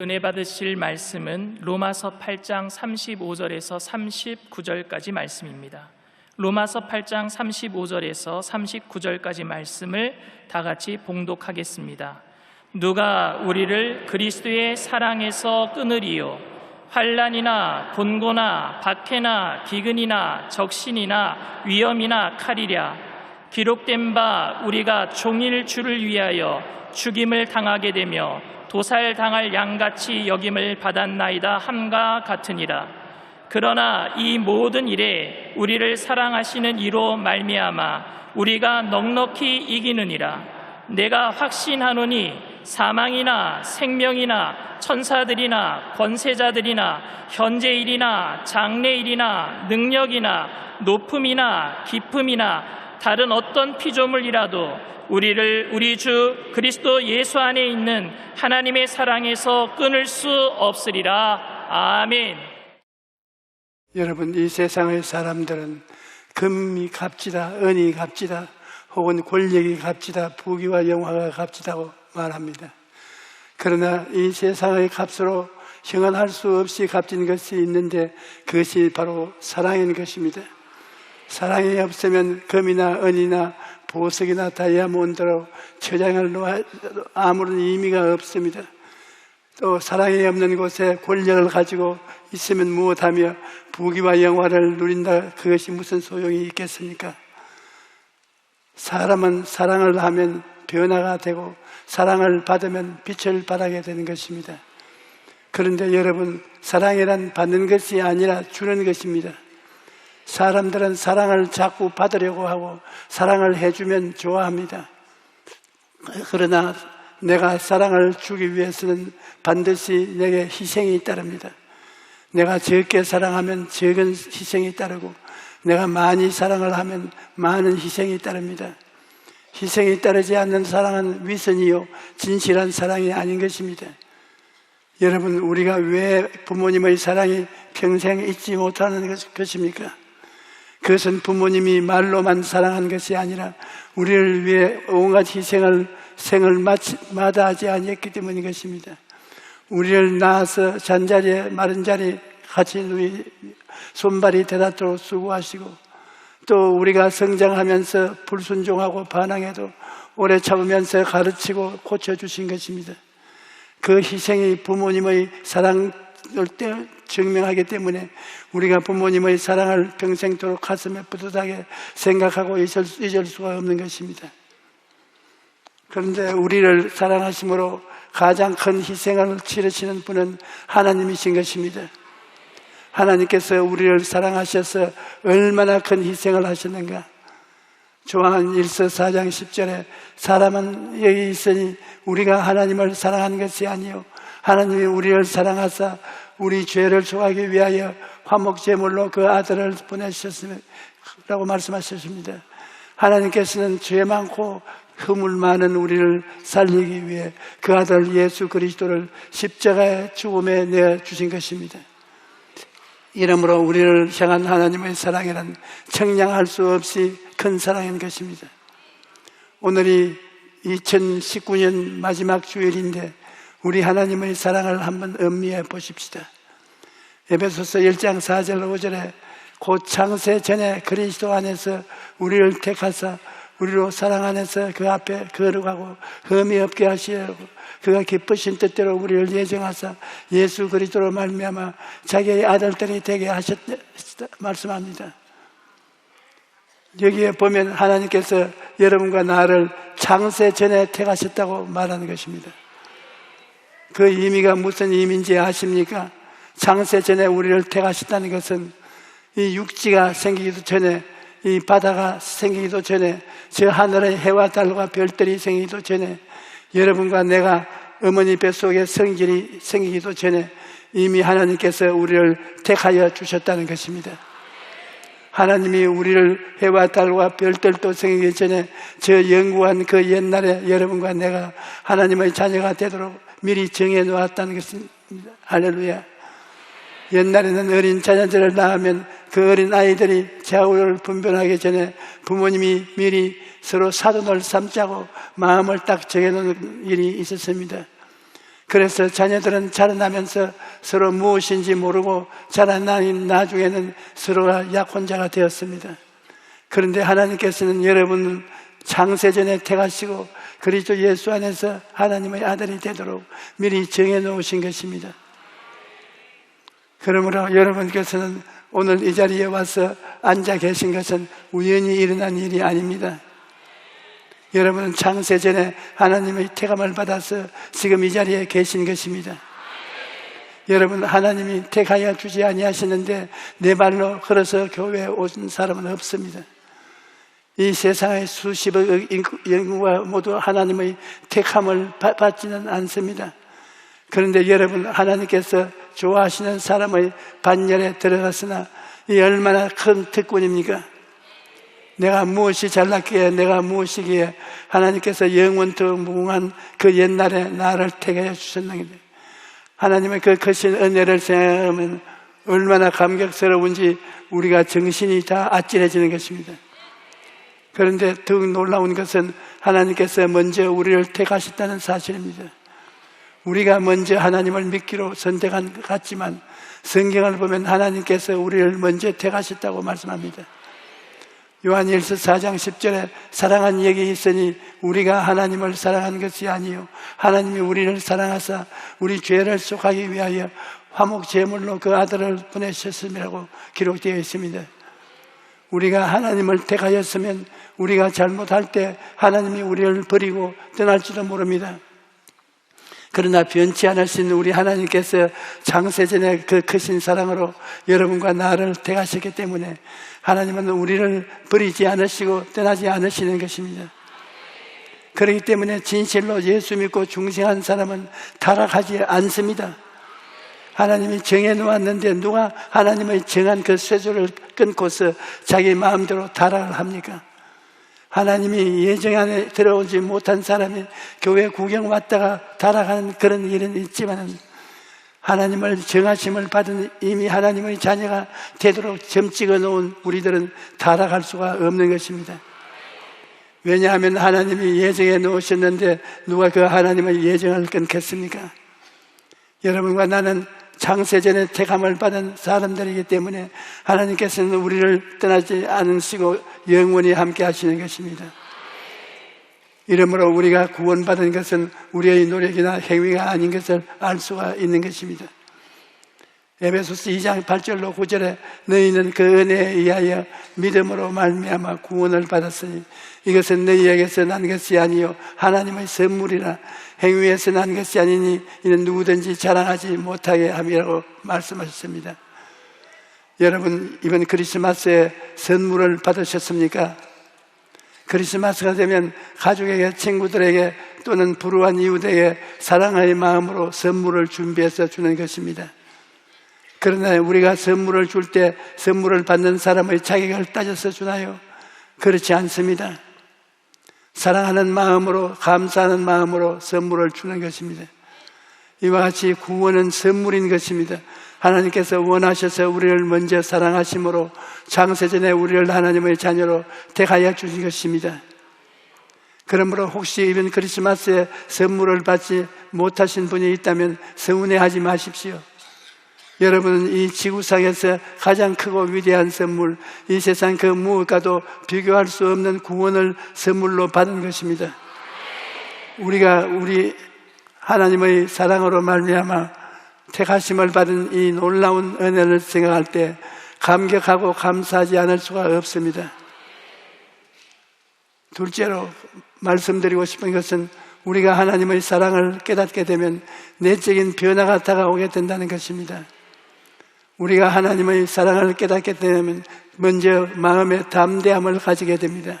은혜 받으실 말씀은 로마서 8장 35절에서 39절까지 말씀입니다. 로마서 8장 35절에서 39절까지 말씀을 다 같이 봉독하겠습니다. 누가 우리를 그리스도의 사랑에서 끊으리요 환란이나 곤고나 박해나 기근이나 적신이나 위험이나 칼이랴 기록된 바 우리가 종일 주를 위하여 죽임을 당하게 되며 도살 당할 양같이 여김을 받았나이다 함과 같으니라. 그러나 이 모든 일에 우리를 사랑하시는 이로 말미암아 우리가 넉넉히 이기느니라. 내가 확신하노니 사망이나 생명이나 천사들이나 권세자들이나 현재일이나 장래일이나 능력이나 높음이나 깊음이나 다른 어떤 피조물이라도 우리를 우리 주 그리스도 예수 안에 있는 하나님의 사랑에서 끊을 수 없으리라. 아멘. 여러분, 이 세상의 사람들은 금이 값지다, 은이 값지다, 혹은 권력이 값지다, 부귀와 영화가 값지다고 말합니다. 그러나 이 세상의 값으로 형언할 수 없이 값진 것이 있는데 그것이 바로 사랑인 것입니다. 사랑이 없으면 금이나 은이나 보석이나 다이아몬드로 처장을 놓아도 아무런 의미가 없습니다. 또 사랑이 없는 곳에 권력을 가지고 있으면 무엇하며 부귀와 영화를 누린다 그것이 무슨 소용이 있겠습니까? 사람은 사랑을 하면 변화가 되고 사랑을 받으면 빛을 발하게 되는 것입니다. 그런데 여러분 사랑이란 받는 것이 아니라 주는 것입니다. 사람들은 사랑을 자꾸 받으려고 하고 사랑을 해주면 좋아합니다. 그러나 내가 사랑을 주기 위해서는 반드시 내게 희생이 따릅니다. 내가 적게 사랑하면 적은 희생이 따르고 내가 많이 사랑을 하면 많은 희생이 따릅니다. 희생이 따르지 않는 사랑은 위선이요 진실한 사랑이 아닌 것입니다. 여러분 우리가 왜 부모님의 사랑이 평생 잊지 못하는 것입니까? 그것은 부모님이 말로만 사랑한 것이 아니라 우리를 위해 온갖 희생을 생을 마다하지 아니했기 때문인 것입니다. 우리를 낳아서 잔자리에 마른 자리 같이 누이 손발이 대낮도록 수고하시고 또 우리가 성장하면서 불순종하고 반항해도 오래 참으면서 가르치고 고쳐주신 것입니다. 그 희생이 부모님의 사랑 을 증명하기 때문에 우리가 부모님의 사랑을 평생도록 가슴에 뿌듯하게 생각하고 잊을, 잊을 수가 없는 것입니다. 그런데 우리를 사랑하심으로 가장 큰 희생을 치르시는 분은 하나님이신 것입니다. 하나님께서 우리를 사랑하셔서 얼마나 큰 희생을 하셨는가. 조한 1서 4장 10절에 사람은 여기 있으니 우리가 하나님을 사랑하는 것이 아니요 하나님이 우리를 사랑하사 우리 죄를 소하기 위하여 화목 제물로 그 아들을 보내주셨으라고 말씀하셨습니다. 하나님께서는 죄 많고 흠을 많은 우리를 살리기 위해 그 아들 예수 그리스도를 십자가의 죽음에 내어 주신 것입니다. 이러므로 우리를 향한 하나님의 사랑이란 청량할 수 없이 큰 사랑인 것입니다. 오늘이 2019년 마지막 주일인데 우리 하나님의 사랑을 한번 음미해 보십시다. 에베소서 1장 4절 5절에 곧 창세 전에 그리스도 안에서 우리를 택하사 우리로 사랑 안에서 그 앞에 거룩하고 흠이 없게 하시려고 그가 기쁘신 뜻대로 우리를 예정하사 예수 그리스도로 말미암아 자기의 아들들이 되게 하셨다 말씀합니다. 여기에 보면 하나님께서 여러분과 나를 창세 전에 택하셨다고 말하는 것입니다. 그 의미가 무슨 의미인지 아십니까? 창세 전에 우리를 택하셨다는 것은 이 육지가 생기기도 전에 이 바다가 생기기도 전에 저 하늘의 해와 달과 별들이 생기기도 전에 여러분과 내가 어머니 뱃속에 성질이 생기기도 전에 이미 하나님께서 우리를 택하여 주셨다는 것입니다. 하나님이 우리를 해와 달과 별들도 생기기 전에 저 영구한 그 옛날에 여러분과 내가 하나님의 자녀가 되도록 미리 정해 놓았다는 것입니다. 할렐루야. 옛날에는 어린 자녀들을 낳으면 그 어린 아이들이 좌우를 분별하기 전에 부모님이 미리 서로 사돈을 삼자고 마음을 딱 정해놓는 일이 있었습니다. 그래서 자녀들은 자라나면서 서로 무엇인지 모르고 자라나는 나중에는 서로가 약혼자가 되었습니다. 그런데 하나님께서는 여러분을 창세전에 택하시고 그리스도 예수 안에서 하나님의 아들이 되도록 미리 정해 놓으신 것입니다. 그러므로 여러분께서는 오늘 이 자리에 와서 앉아 계신 것은 우연히 일어난 일이 아닙니다. 여러분은 창세 전에 하나님의 택함을 받아서 지금 이 자리에 계신 것입니다. 여러분 하나님이 택하여 주지 아니하시는데 내 발로 걸어서 교회에 오신 사람은 없습니다. 이 세상의 수십억 인구가 모두 하나님의 택함을 받지는 않습니다. 그런데 여러분 하나님께서 좋아하시는 사람의 반열에 들어갔으나 이 얼마나 큰 특권입니까? 내가 무엇이 잘났기에 내가 무엇이기에 하나님께서 영원토록 무궁한 그 옛날에 나를 택하여 주셨는데 하나님의 그 크신 은혜를 생각하면 얼마나 감격스러운지 우리가 정신이 다 아찔해지는 것입니다. 그런데 더욱 놀라운 것은 하나님께서 먼저 우리를 택하셨다는 사실입니다. 우리가 먼저 하나님을 믿기로 선택한 것 같지만 성경을 보면 하나님께서 우리를 먼저 택하셨다고 말씀합니다. 요한일서 4장 10절에 사랑한 얘기 있으니 우리가 하나님을 사랑한 것이 아니요 하나님이 우리를 사랑하사 우리 죄를 속하기 위하여 화목 제물로 그 아들을 보내셨음이라고 기록되어 있습니다. 우리가 하나님을 택하였으면 우리가 잘못할 때 하나님이 우리를 버리고 떠날지도 모릅니다. 그러나 변치 않으신 우리 하나님께서 장세전에 그 크신 사랑으로 여러분과 나를 택하셨기 때문에 하나님은 우리를 버리지 않으시고 떠나지 않으시는 것입니다. 그렇기 때문에 진실로 예수 믿고 중생한 사람은 타락하지 않습니다. 하나님이 정해 놓았는데 누가 하나님의 정한 그 쇠줄을 끊고서 자기 마음대로 타락을 합니까? 하나님이 예정 안에 들어오지 못한 사람이 교회 구경 왔다가 타락하는 그런 일은 있지만은 하나님을 정하심을 받은 이미 하나님의 자녀가 되도록 점 찍어 놓은 우리들은 타락할 수가 없는 것입니다. 왜냐하면 하나님이 예정해 놓으셨는데 누가 그 하나님의 예정을 끊겠습니까? 여러분과 나는 창세전에 택함을 받은 사람들이기 때문에 하나님께서는 우리를 떠나지 않으시고 영원히 함께 하시는 것입니다. 이러므로 우리가 구원받은 것은 우리의 노력이나 행위가 아닌 것을 알 수가 있는 것입니다. 에베소스 2장 8절로 9절에 너희는 그 은혜에 의하여 믿음으로 말미암아 구원을 받았으니 이것은 너희에게서 난 것이 아니요 하나님의 선물이라 행위에서 난 것이 아니니 이는 누구든지 자랑하지 못하게 함이라고 말씀하셨습니다. 여러분 이번 크리스마스에 선물을 받으셨습니까? 크리스마스가 되면 가족에게 친구들에게 또는 불우한 이웃에게 사랑의 마음으로 선물을 준비해서 주는 것입니다. 그러나 우리가 선물을 줄 때 선물을 받는 사람의 자격을 따져서 주나요? 그렇지 않습니다. 사랑하는 마음으로, 감사하는 마음으로 선물을 주는 것입니다. 이와 같이 구원은 선물인 것입니다. 하나님께서 원하셔서 우리를 먼저 사랑하심으로 장세전에 우리를 하나님의 자녀로 택하여 주신 것입니다. 그러므로 혹시 이번 크리스마스에 선물을 받지 못하신 분이 있다면 서운해하지 마십시오. 여러분은 이 지구상에서 가장 크고 위대한 선물, 이 세상 그 무엇과도 비교할 수 없는 구원을 선물로 받은 것입니다. 우리가 우리 하나님의 사랑으로 말미암아 택하심을 받은 이 놀라운 은혜를 생각할 때 감격하고 감사하지 않을 수가 없습니다. 둘째로 말씀드리고 싶은 것은 우리가 하나님의 사랑을 깨닫게 되면 내적인 변화가 다가오게 된다는 것입니다. 우리가 하나님의 사랑을 깨닫게 되면 먼저 마음의 담대함을 가지게 됩니다.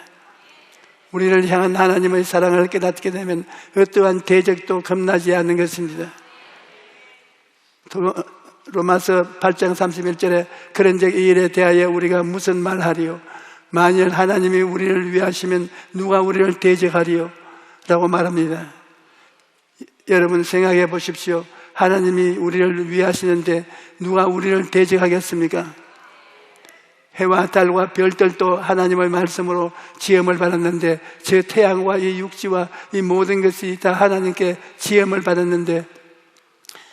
우리를 향한 하나님의 사랑을 깨닫게 되면 어떠한 대적도 겁나지 않는 것입니다. 로마서 8장 31절에 그런 적이 일에 대하여 우리가 무슨 말하리요? 만일 하나님이 우리를 위하시면 누가 우리를 대적하리요? 라고 말합니다. 여러분 생각해 보십시오. 하나님이 우리를 위하시는데 누가 우리를 대적하겠습니까? 해와 달과 별들도 하나님의 말씀으로 지음을 받았는데 저 태양과 이 육지와 이 모든 것이 다 하나님께 지음을 받았는데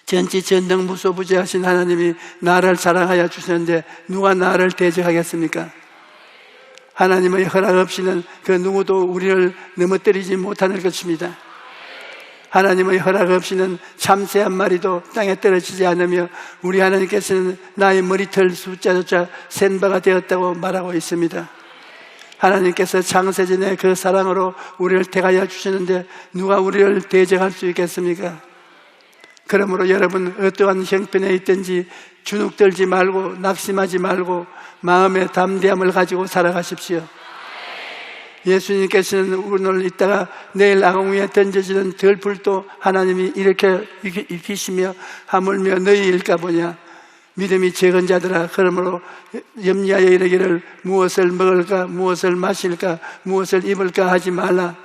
전지 전능 무소부지하신 하나님이 나를 사랑하여 주셨는데 누가 나를 대적하겠습니까? 하나님의 허락 없이는 그 누구도 우리를 넘어뜨리지 못하는 것입니다. 하나님의 허락 없이는 참새 한 마리도 땅에 떨어지지 않으며 우리 하나님께서는 나의 머리털 숫자조차 센 바가 되었다고 말하고 있습니다. 하나님께서 창세전에 그 사랑으로 우리를 택하여 주시는데 누가 우리를 대적할 수 있겠습니까? 그러므로 여러분 어떠한 형편에 있든지 주눅들지 말고 낙심하지 말고 마음의 담대함을 가지고 살아가십시오. 예수님께서는 오늘 있다가 내일 위에 던져지는 덜불도 하나님이 이렇게 익히시며 하물며 너희 일까 보냐? 믿음이 적은 자들아 그러므로 염려하여 이르기를 무엇을 먹을까 무엇을 마실까 무엇을 입을까 하지 말라.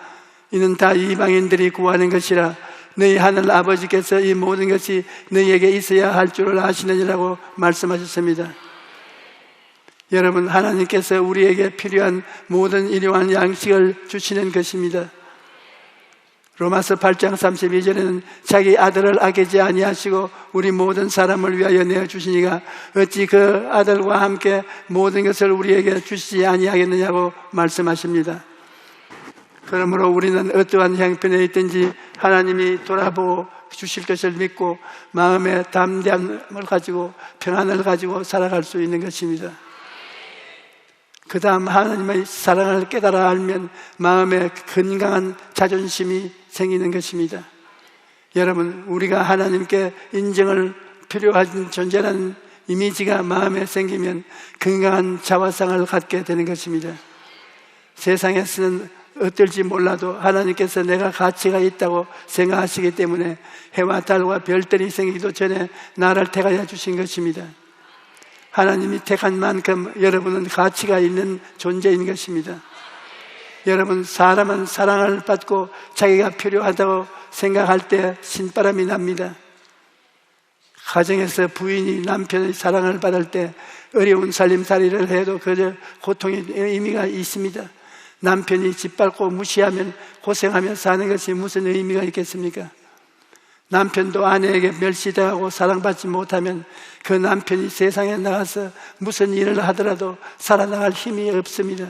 이는 다 이방인들이 구하는 것이라. 너희 하늘 아버지께서 이 모든 것이 너희에게 있어야 할 줄을 아시느니라고 말씀하셨습니다. 여러분 하나님께서 우리에게 필요한 모든 일용한 양식을 주시는 것입니다. 로마서 8장 32절에는 자기 아들을 아끼지 아니하시고 우리 모든 사람을 위하여 내어 주시니가 어찌 그 아들과 함께 모든 것을 우리에게 주시지 아니하겠느냐고 말씀하십니다. 그러므로 우리는 어떠한 형편에 있든지 하나님이 돌아보고 주실 것을 믿고 마음의 담대함을 가지고 평안을 가지고 살아갈 수 있는 것입니다. 그 다음 하나님의 사랑을 깨달아 알면 마음에 건강한 자존심이 생기는 것입니다. 여러분, 우리가 하나님께 인정을 필요한 존재라는 이미지가 마음에 생기면 건강한 자화상을 갖게 되는 것입니다. 세상에서는 어떨지 몰라도 하나님께서 내가 가치가 있다고 생각하시기 때문에 해와 달과 별들이 생기기도 전에 나를 택하여 주신 것입니다. 하나님이 택한 만큼 여러분은 가치가 있는 존재인 것입니다. 여러분, 사람은 사랑을 받고 자기가 필요하다고 생각할 때 신바람이 납니다. 가정에서 부인이 남편의 사랑을 받을 때 어려운 살림살이를 해도 그저 고통의 의미가 있습니다. 남편이 짓밟고 무시하면 고생하며 사는 것이 무슨 의미가 있겠습니까? 남편도 아내에게 멸시당하고 사랑받지 못하면 그 남편이 세상에 나가서 무슨 일을 하더라도 살아나갈 힘이 없습니다.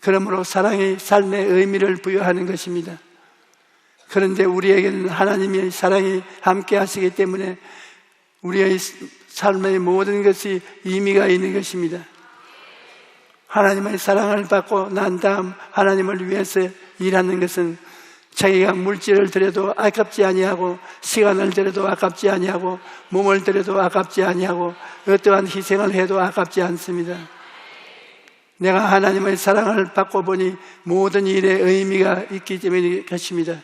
그러므로 사랑이 삶의 의미를 부여하는 것입니다. 그런데 우리에게는 하나님의 사랑이 함께 하시기 때문에 우리의 삶의 모든 것이 의미가 있는 것입니다. 하나님의 사랑을 받고 난 다음 하나님을 위해서 일하는 것은 자기가 물질을 들여도 아깝지 아니하고 시간을 들여도 아깝지 아니하고 몸을 들여도 아깝지 아니하고 어떠한 희생을 해도 아깝지 않습니다. 내가 하나님의 사랑을 받고 보니 모든 일에 의미가 있기 때문일 것입니다.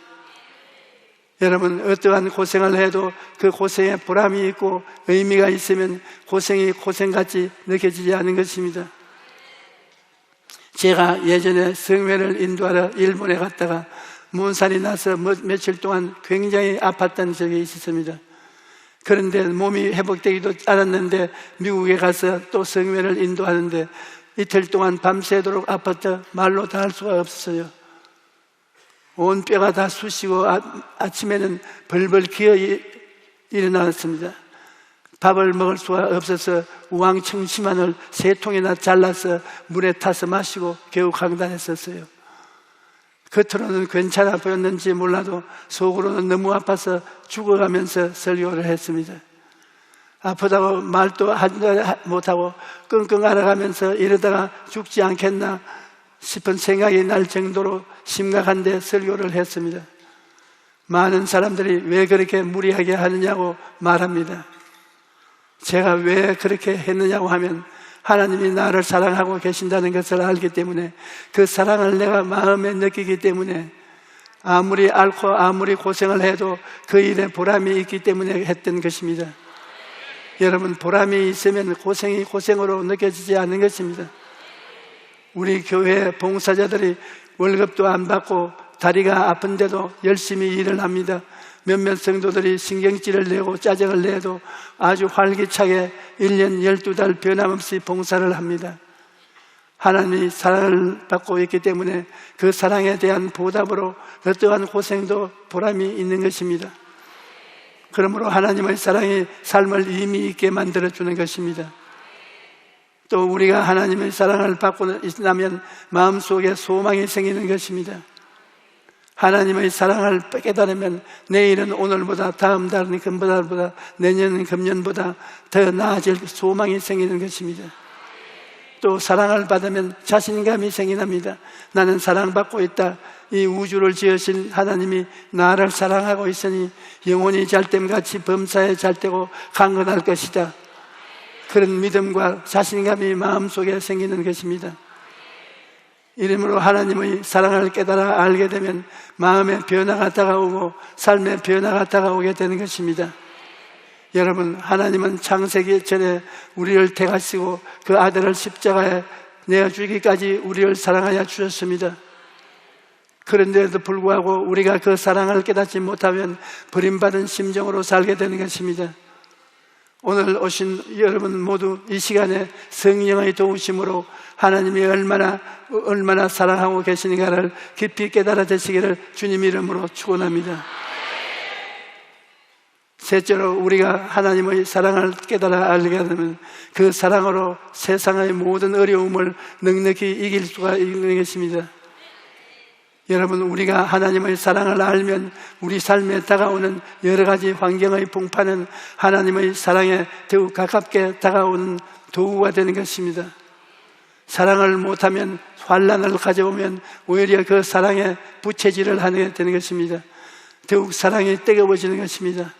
여러분 어떠한 고생을 해도 그 고생에 보람이 있고 의미가 있으면 고생이 고생같이 느껴지지 않은 것입니다. 제가 예전에 성회를 인도하러 일본에 갔다가 문살이 나서 뭐, 며칠 동안 굉장히 아팠던 적이 있었습니다. 그런데 몸이 회복되기도 않았는데 미국에 가서 또 성회를 인도하는데 이틀 동안 밤새도록 아팠다 말로 다 할 수가 없었어요. 온 뼈가 다 쑤시고 아, 침에는 벌벌 기어 일어났습니다. 밥을 먹을 수가 없어서 우왕청심환을 세 통이나 잘라서 물에 타서 마시고 겨우 강단했었어요. 겉으로는 괜찮아 보였는지 몰라도 속으로는 너무 아파서 죽어가면서 설교를 했습니다. 아프다고 말도 못하고 끙끙 앓아가면서 이러다가 죽지 않겠나 싶은 생각이 날 정도로 심각한데 설교를 했습니다. 많은 사람들이 왜 그렇게 무리하게 하느냐고 말합니다. 제가 왜 그렇게 했느냐고 하면 하나님이 나를 사랑하고 계신다는 것을 알기 때문에 그 사랑을 내가 마음에 느끼기 때문에 아무리 앓고 아무리 고생을 해도 그 일에 보람이 있기 때문에 했던 것입니다. 여러분, 보람이 있으면 고생이 고생으로 느껴지지 않는 것입니다. 우리 교회 봉사자들이 월급도 안 받고 다리가 아픈데도 열심히 일을 합니다. 몇몇 성도들이 신경질을 내고 짜증을 내도 아주 활기차게 1년 12달 변함없이 봉사를 합니다. 하나님이 사랑을 받고 있기 때문에 그 사랑에 대한 보답으로 어떠한 고생도 보람이 있는 것입니다. 그러므로 하나님의 사랑이 삶을 의미 있게 만들어 주는 것입니다. 또 우리가 하나님의 사랑을 받고 있다면 마음속에 소망이 생기는 것입니다. 하나님의 사랑을 깨달으면 내일은 오늘보다 다음 달은 금보다보다 내년은 금년보다 더 나아질 소망이 생기는 것입니다. 또 사랑을 받으면 자신감이 생기납니다. 나는 사랑받고 있다. 이 우주를 지으신 하나님이 나를 사랑하고 있으니 영혼이 잘됨 같이 범사에 잘되고 강건할 것이다. 그런 믿음과 자신감이 마음속에 생기는 것입니다. 이름으로 하나님의 사랑을 깨달아 알게 되면 마음의 변화가 다가오고 삶의 변화가 다가오게 되는 것입니다. 여러분, 하나님은 창세기 전에 우리를 택하시고 그 아들을 십자가에 내어주기까지 우리를 사랑하여 주셨습니다. 그런데도 불구하고 우리가 그 사랑을 깨닫지 못하면 버림받은 심정으로 살게 되는 것입니다. 오늘 오신 여러분 모두 이 시간에 성령의 도우심으로 하나님이 얼마나 얼마나 사랑하고 계시는가를 깊이 깨달아 되시기를 주님 이름으로 축원합니다. 셋째로 우리가 하나님의 사랑을 깨달아 알게 되면 그 사랑으로 세상의 모든 어려움을 넉넉히 이길 수가 있는 것입니다. 여러분, 우리가 하나님의 사랑을 알면 우리 삶에 다가오는 여러 가지 환경의 풍파는 하나님의 사랑에 더욱 가깝게 다가오는 도구가 되는 것입니다. 사랑을 못하면 환란을 가져오면 오히려 그 사랑에 부채질을 하게 되는 것입니다. 더욱 사랑이 뜨거워지는 것입니다.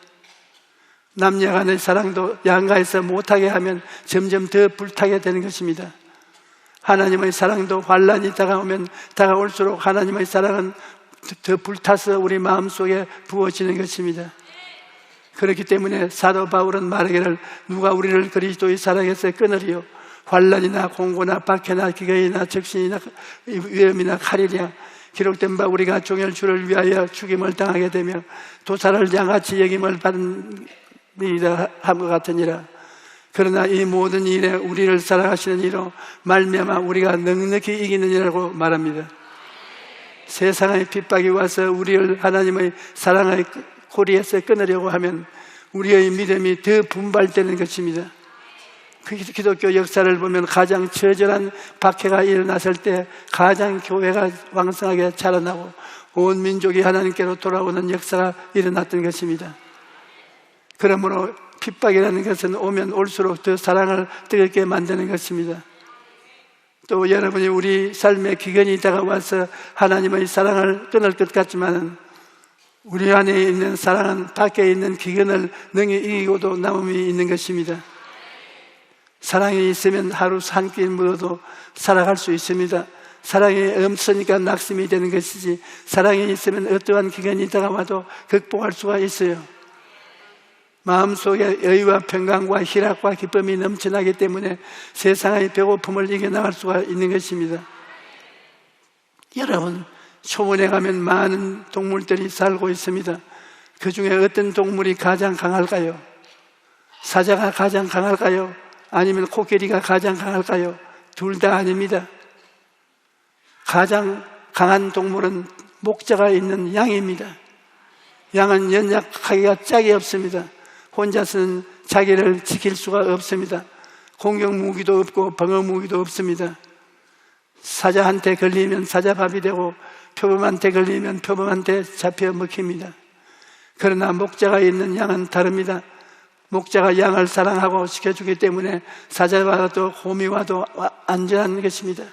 남녀 간의 사랑도 양가에서 못하게 하면 점점 더 불타게 되는 것입니다. 하나님의 사랑도 환란이 다가오면 다가올수록 하나님의 사랑은 더 불타서 우리 마음속에 부어지는 것입니다. 그렇기 때문에 사도 바울은 말하기를 누가 우리를 그리스도의 사랑에서 끊으리요 환란이나 공고나 박해나 기근이나 적신이나 위험이나 칼이랴 기록된 바 우리가 종일 주를 위하여 죽임을 당하게 되며 도사를 양같이 여김을 받은 이라 함과 같으니라. 그러나 이 모든 일에 우리를 사랑하시는 이로 말미암아 우리가 넉넉히 이기느니라고 말합니다. 세상의 핍박이 와서 우리를 하나님의 사랑의 고리에서 끊으려고 하면 우리의 믿음이 더 분발되는 것입니다. 그 기독교 역사를 보면 가장 처절한 박해가 일어났을 때 가장 교회가 왕성하게 자라나고 온 민족이 하나님께로 돌아오는 역사가 일어났던 것입니다. 그러므로 핍박이라는 것은 오면 올수록 더 사랑을 뜨겁게 만드는 것입니다. 또 여러분이 우리 삶의 기근이 다가와서 하나님의 사랑을 끊을 것 같지만은 우리 안에 있는 사랑은 밖에 있는 기근을 능히 이기고도 남음이 있는 것입니다. 사랑이 있으면 하루 한 끼 묻어도 살아갈 수 있습니다. 사랑이 없으니까 낙심이 되는 것이지 사랑이 있으면 어떠한 기근이 다가와도 극복할 수가 있어요. 마음속에 여유와 평강과 희락과 기쁨이 넘쳐나기 때문에 세상의 배고픔을 이겨나갈 수가 있는 것입니다. 여러분, 초원에 가면 많은 동물들이 살고 있습니다. 그 중에 어떤 동물이 가장 강할까요? 사자가 가장 강할까요? 아니면 코끼리가 가장 강할까요? 둘 다 아닙니다. 가장 강한 동물은 목자가 있는 양입니다. 양은 연약하기가 짝이 없습니다. 혼자서는 자기를 지킬 수가 없습니다. 공격 무기도 없고 방어 무기도 없습니다. 사자한테 걸리면 사자 밥이 되고 표범한테 걸리면 표범한테 잡혀 먹힙니다. 그러나 목자가 있는 양은 다릅니다. 목자가 양을 사랑하고 지켜주기 때문에 사자와도 호미 와도 안전한 것입니다.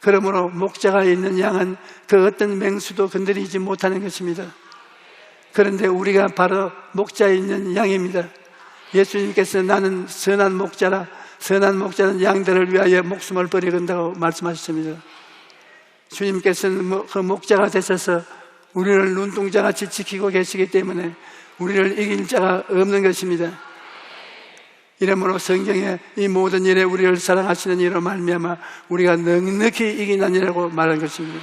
그러므로 목자가 있는 양은 그 어떤 맹수도 건드리지 못하는 것입니다. 그런데 우리가 바로 목자에 있는 양입니다. 예수님께서 나는 선한 목자라 선한 목자는 양들을 위하여 목숨을 버리는다고 말씀하셨습니다. 주님께서는 뭐그 목자가 되셔서 우리를 눈동자같이 지키고 계시기 때문에 우리를 이길 자가 없는 것입니다. 이러므로 성경에 이 모든 일에 우리를 사랑하시는 이로 말미암아 우리가 넉넉히 이기나니라고 말한 것입니다.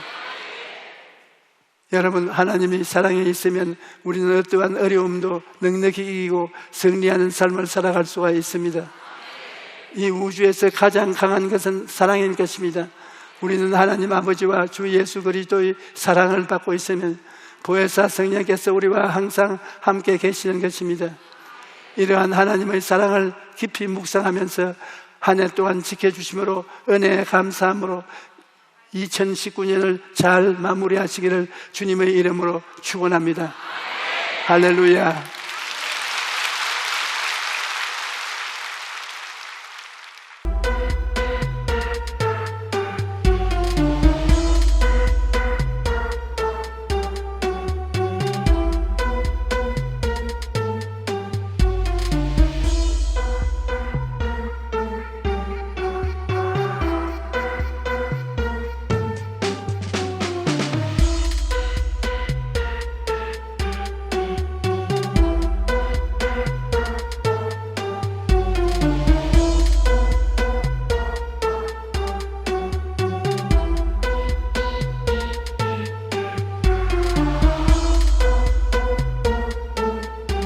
여러분, 하나님이 사랑에 있으면 우리는 어떠한 어려움도 넉넉히 이기고 승리하는 삶을 살아갈 수가 있습니다. 이 우주에서 가장 강한 것은 사랑인 것입니다. 우리는 하나님 아버지와 주 예수 그리스도의 사랑을 받고 있으면 보혜사 성령께서 우리와 항상 함께 계시는 것입니다. 이러한 하나님의 사랑을 깊이 묵상하면서 한 해 동안 지켜주심으로 은혜에 감사함으로 2019년을 잘 마무리하시기를 주님의 이름으로 축원합니다. 할렐루야.